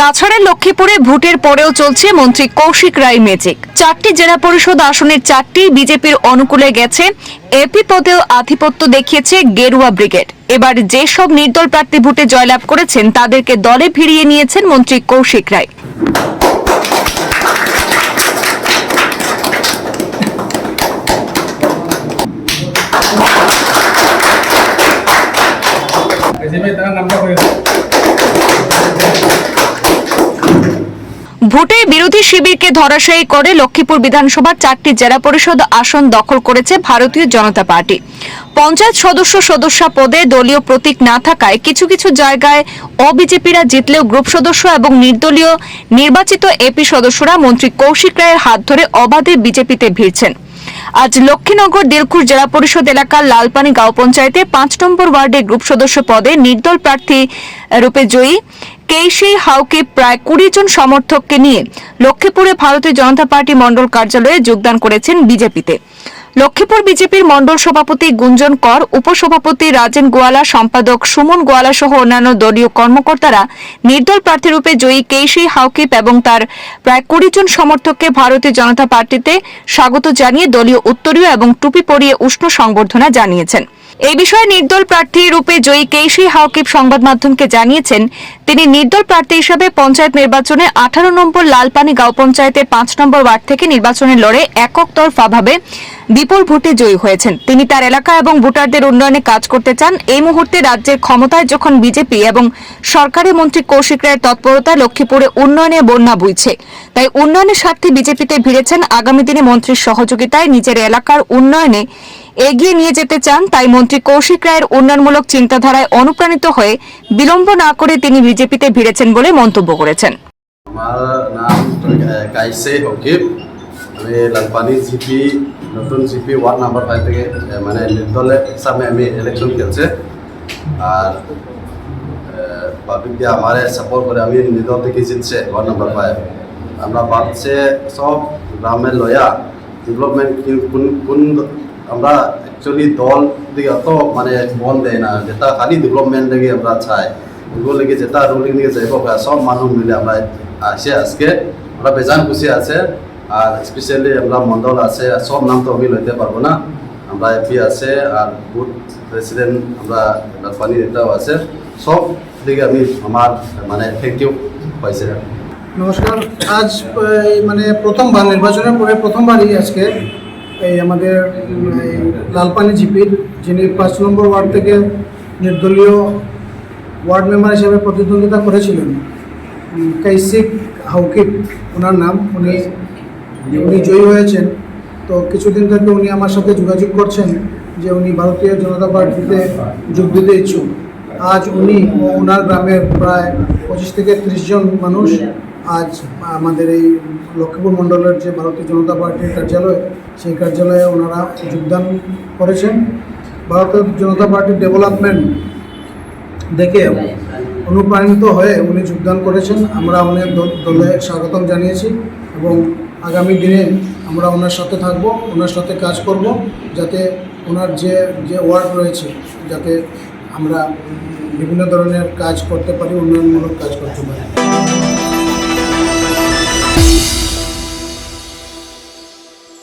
কাছাড়ের লক্ষ্মীপুরে ভোটের পরেও চলছে মন্ত্রী কৌশিক রায় ম্যাজিক চারটি জেলা পরিষদ আসনের চারটি বিজেপির অনুকূলে গেছে। এপি পদেও আধিপত্য দেখিয়েছে গেরুয়া ব্রিগেড। এবার যেসব নির্দল প্রার্থী ভোটে জয়লাভ করেছেন, তাদেরকে দলে ভিড়িয়ে নিয়েছেন মন্ত্রী কৌশিক রায়। নামটা ভোটে বিরোধী শিবিরকে ধরাশায়ী করে লক্ষ্মীপুর বিধানসভার চারটি জেলা পরিষদ আসন দখল করেছে ভারতীয় জনতা পার্টি। পঞ্চায়েত সদস্য সদস্য পদে দলীয় প্রতীক না থাকায় কিছু কিছু জায়গায় অবিজেপিরা জিতলেও গ্রুপ সদস্য এবং নির্দলীয় নির্বাচিত এপি সদস্যরা মন্ত্রী কৌশিক রায়ের হাত ধরে অবাধে বিজেপিতে ভিড়ছেন। আজ লক্ষ্মীনগর দিলকুর জেলা পরিষদ এলাকার লালপানি গাঁও পঞ্চায়েতে পাঁচ নম্বর ওয়ার্ডে গ্রুপ সদস্য পদে নির্দল প্রার্থী রূপে জয়ী কেইসি হাউকে প্রায় কুড়ি জন সমর্থককে নিয়ে লক্ষ্মীপুরে ভারতীয় জনতা পার্টি মন্ডল কার্যালয়ে যোগদান করেছেন বিজেপিতে। লক্ষ্মীপুর বিজেপির মণ্ডল সভাপতি গুঞ্জন কর, উপসভাপতি রাজেন গোয়ালা, সম্পাদক সুমন গোয়ালা সহ অন্যান্য দলীয় কর্মকর্তারা নির্দল প্রার্থী রূপে জয়ী কেইসি হাউকিপ এবং তার প্রায় কুড়ি জন সমর্থককে ভারতীয় জনতা পার্টিতে স্বাগত জানিয়ে দলীয় উত্তরীয় এবং টুপি পরিয়ে উষ্ণ সংবর্ধনা জানিয়েছেন। এই বিষয়ে নির্দল প্রার্থী রূপে জয়ী কেইসি হাউকিপ সংবাদ মাধ্যমকে জানিয়েছেন, তিনি নির্দল প্রার্থী হিসেবে পঞ্চায়েত নির্বাচনে আঠারো নম্বর লালপানি গাঁও পঞ্চায়েতের পাঁচ নম্বর ওয়ার্ড থেকে নির্বাচনে লড়ে একক তরফাভাবে বিপুল ভোটে জয়ী হয়েছেন। তিনি তার এলাকা এবং ভোটারদের উন্নয়নে কাজ করতে চান। এই মুহূর্তে রাজ্যের ক্ষমতায় যখন বিজেপি এবং সরকারি মন্ত্রী কৌশিক রায়ের তৎপরতায় লক্ষ্মীপুরে উন্নয়নে বন্যা বইছে, তাই উন্নয়নের স্বার্থে বিজেপিতে ভিড়েছেন আগামী দিনে মন্ত্রীর সহযোগিতায় নিজের এলাকার উন্নয়নে এগিয়ে নিয়ে যেতে চান, তাই মন্ত্রী কৌশিক রায়ের উন্নয়নমূলক চিন্তাধারায় অনুপ্রাণিত হয়ে বিলম্ব না করে তিনি বিজেপিতে ভিড়েছেন বলে মন্তব্য করেছেন। আমার নাম কাইসে হকিব আমি লালপানি জিপি নতুন জিপি ওয়ার্ড নাম্বার ফাইভ থেকে মানে নির্দলের হিসাবে আমি ইলেকশন খেলছে। আর পাবলিক দিয়ে আমার সাপোর্ট করে আমি নির্দল থেকে জিতছে ওয়ার্ড নাম্বার ফাইভ। আমরা ভাবছে সব গ্রামের লয়া ডেভেলপমেন্ট কোন কোন আমরা অ্যাকচুয়ালি দল দিকে অত মানে মন দেয় না। যেটা খালি ডেভেলপমেন্ট দিকে আমরা চাই, ওগুলো লেগে যেটা রুলিং দিকে যাইব সব মানুষ মিলে আমরা আসে আজকে। আমরা বেজান খুশি আছে। আর স্পেশালি আমরা মন্ডল আছে সব নাম তো আমি লইতে পারব না। আমরা এপি আছে, আর বুথ প্রেসিডেন্ট আমরা পানি নেতাও আছে। সব দিকে আমি আমার মানে থ্যাংক ইউ পাইছে নমস্কার। আজ মানে প্রথমবার, নির্বাচনের পরে প্রথমবারই আজকে এই আমাদের লালপানি জিপির যিনি পাঁচ নম্বর ওয়ার্ড থেকে নির্দলীয় ওয়ার্ড মেম্বার হিসেবে প্রতিদ্বন্দ্বিতা করেছিলেন কৈশিক হাউকিব, ওনার নাম। উনি উনি জয়ী হয়েছেন। তো কিছুদিন থেকে উনি আমার সাথে যোগাযোগ করছেন যে উনি ভারতীয় জনতা পার্টিতে যোগ দিতে ইচ্ছুক। আজ উনি ওনার গ্রামের প্রায় পঁচিশ থেকে ত্রিশ জন মানুষ আজ আমাদের এই লক্ষ্মীপুর মণ্ডলের যে ভারতীয় জনতা পার্টির কার্যালয়, সেই কার্যালয়ে ওনারা যোগদান করেছেন। ভারতীয় জনতা পার্টির ডেভেলপমেন্ট দেখে অনুপ্রাণিত হয়ে উনি যোগদান করেছেন। আমরা দল- দলে স্বাগতম জানিয়েছি এবং আগামী দিনে আমরা ওনার সাথে থাকব, ওনার সাথে কাজ করব, যাতে ওনার যে যে ওয়ার্ড রয়েছে, যাতে আমরা বিভিন্ন ধরনের কাজ করতে পারি, উন্নয়নমূলক কাজ করতে পারি।